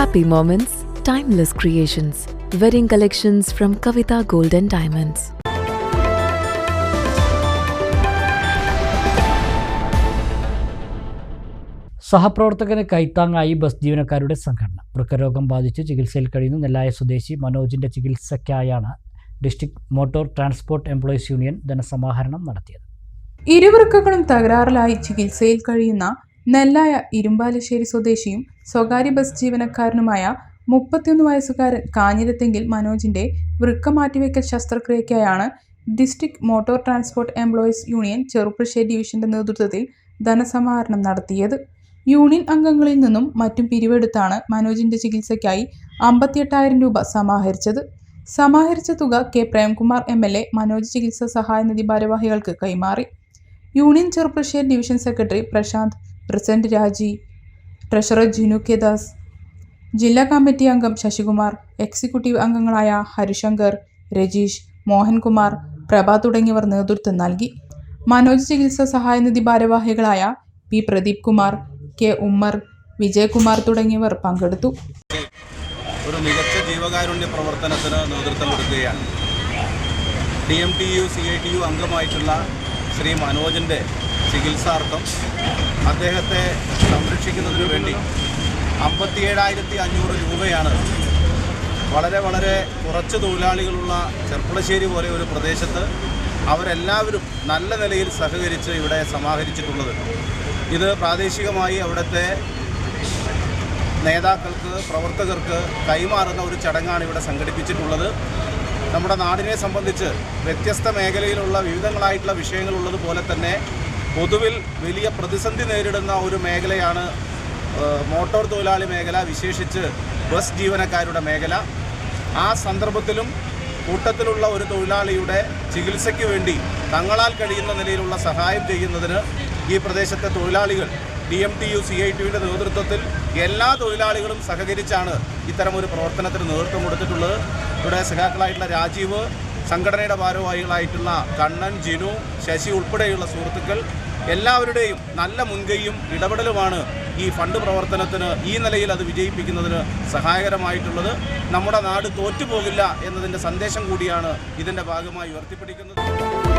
Happy moments, timeless creations. Wedding collections from Kavita Golden Diamonds. സഹപ്രവർത്തകന് കൈത്താങ്ങായി bus ജീവനക്കാരുടെ സംഘടന വൃക്കരോഗം ബാധിച്ച് ചികിത്സയിൽ കഴിയുന്ന നെല്ലായ സ്വദേശി മനോജിന്റെ ചികിത്സയ്ക്കായാണ് district motor transport employees union ധനസമാഹരണം നടത്തിയത് ഇരുവൃക്കകളും തകരാറിലായി ചികിത്സയിൽ കഴിയുന്ന നെല്ലായ ഇരുമ്പാലശ്ശേരി സ്വദേശിയും സ്വകാര്യ ബസ് ജീവനക്കാരനുമായ മുപ്പത്തിയൊന്ന് വയസ്സുകാരൻ കാഞ്ഞിരത്തെങ്കിൽ മനോജിന്റെ വൃക്ക മാറ്റിവെക്കൽ ശസ്ത്രക്രിയയ്ക്കായാണ് district motor transport employees union Cheruppassery ഡിവിഷന്റെ നേതൃത്വത്തിൽ ധനസമാഹരണം നടത്തിയത്. യൂണിയൻ അംഗങ്ങളിൽ നിന്നും മറ്റും പിരിവെടുത്താണ് മനോജിന്റെ ചികിത്സയ്ക്കായി അമ്പത്തിയെട്ടായിരം രൂപ സമാഹരിച്ചത്. സമാഹരിച്ച തുക K. Premkumar M L A Manoj ചികിത്സാ സഹായ നിധി ഭാരവാഹികൾക്ക് കൈമാറി. Union Cheruppassery division secretary Prashanth president Raji treasurer Jinu K Das ജില്ലാ കമ്മിറ്റി അംഗം ശശികുമാർ എക്സിക്യൂട്ടീവ് അംഗങ്ങളായ ഹരിശങ്കർ രജീഷ് മോഹൻകുമാർ പ്രഭ തുടങ്ങിയവർ നേതൃത്വം നൽകി. മനോജ് ചികിത്സാ സഹായനിധി ഭാരവാഹികളായ പി പ്രദീപ് കുമാർ കെ ഉമ്മർ വിജയകുമാർ തുടങ്ങിയവർ പങ്കെടുത്തു. ഒരു മികച്ച ജീവകാരുണ്യ പ്രവർത്തനത്തിന് നേതൃത്വം കൊടുക്കുകയാണ്. D M T U C I T U അംഗമായിട്ടുള്ള Shri മനോജിന്റെ ചികിത്സാർത്ഥം അദ്ദേഹത്തെ സംരക്ഷിക്കുന്നതിനു വേണ്ടി അമ്പത്തിയേഴായിരത്തി അഞ്ഞൂറ് രൂപയാണ് വളരെ വളരെ കുറച്ച് തൊഴിലാളികളുള്ള ചെർപ്പളശ്ശേരി പോലെ ഒരു പ്രദേശത്ത് അവരെല്ലാവരും നല്ല നിലയിൽ സഹകരിച്ച് ഇവിടെ സമാഹരിച്ചിട്ടുള്ളത്. ഇത് പ്രാദേശികമായി അവിടുത്തെ നേതാക്കൾക്ക് പ്രവർത്തകർക്ക് കൈമാറുന്ന ഒരു ചടങ്ങാണ് ഇവിടെ സംഘടിപ്പിച്ചിട്ടുള്ളത്. നമ്മുടെ നാടിനെ സംബന്ധിച്ച് വ്യത്യസ്ത മേഖലയിലുള്ള വിവിധങ്ങളായിട്ടുള്ള വിഷയങ്ങളുള്ളതുപോലെ തന്നെ പൊതുവിൽ വലിയ പ്രതിസന്ധി നേരിടുന്ന ഒരു മേഖലയാണ് മോട്ടോർ തൊഴിലാളി മേഖല വിശേഷിച്ച് ബസ് ജീവനക്കാരുടെ മേഖല. ആ സന്ദർഭത്തിലും കൂട്ടത്തിലുള്ള ഒരു തൊഴിലാളിയുടെ ചികിത്സയ്ക്ക് വേണ്ടി തങ്ങളാൽ കഴിയുന്ന നിലയിലുള്ള സഹായം ചെയ്യുന്നതിന് ഈ പ്രദേശത്തെ തൊഴിലാളികൾ D M T U C I ടിയുടെ നേതൃത്വത്തിൽ എല്ലാ തൊഴിലാളികളും സഹകരിച്ചാണ് ഇത്തരം ഒരു പ്രവർത്തനത്തിന് നേതൃത്വം കൊടുത്തിട്ടുള്ളത്. ഇവിടെ സഖാക്കളായിട്ടുള്ള രാജീവ് സംഘടനയുടെ ഭാരവാഹികളായിട്ടുള്ള കണ്ണൻ ജിനു ശശി ഉൾപ്പെടെയുള്ള സുഹൃത്തുക്കൾ എല്ലാവരുടെയും നല്ല മുൻകൈയും ഇടപെടലുമാണ് ഈ ഫണ്ട് പ്രവർത്തനത്തിന് ഈ നിലയിൽ അത് വിജയിപ്പിക്കുന്നതിന് സഹായകരമായിട്ടുള്ളത്. നമ്മുടെ നാട് തോറ്റുപോകില്ല എന്നതിന്റെ സന്ദേശം കൂടിയാണ് ഇതിന്റെ ഭാഗമായി ഉയർത്തിപ്പിടിക്കുന്നത്.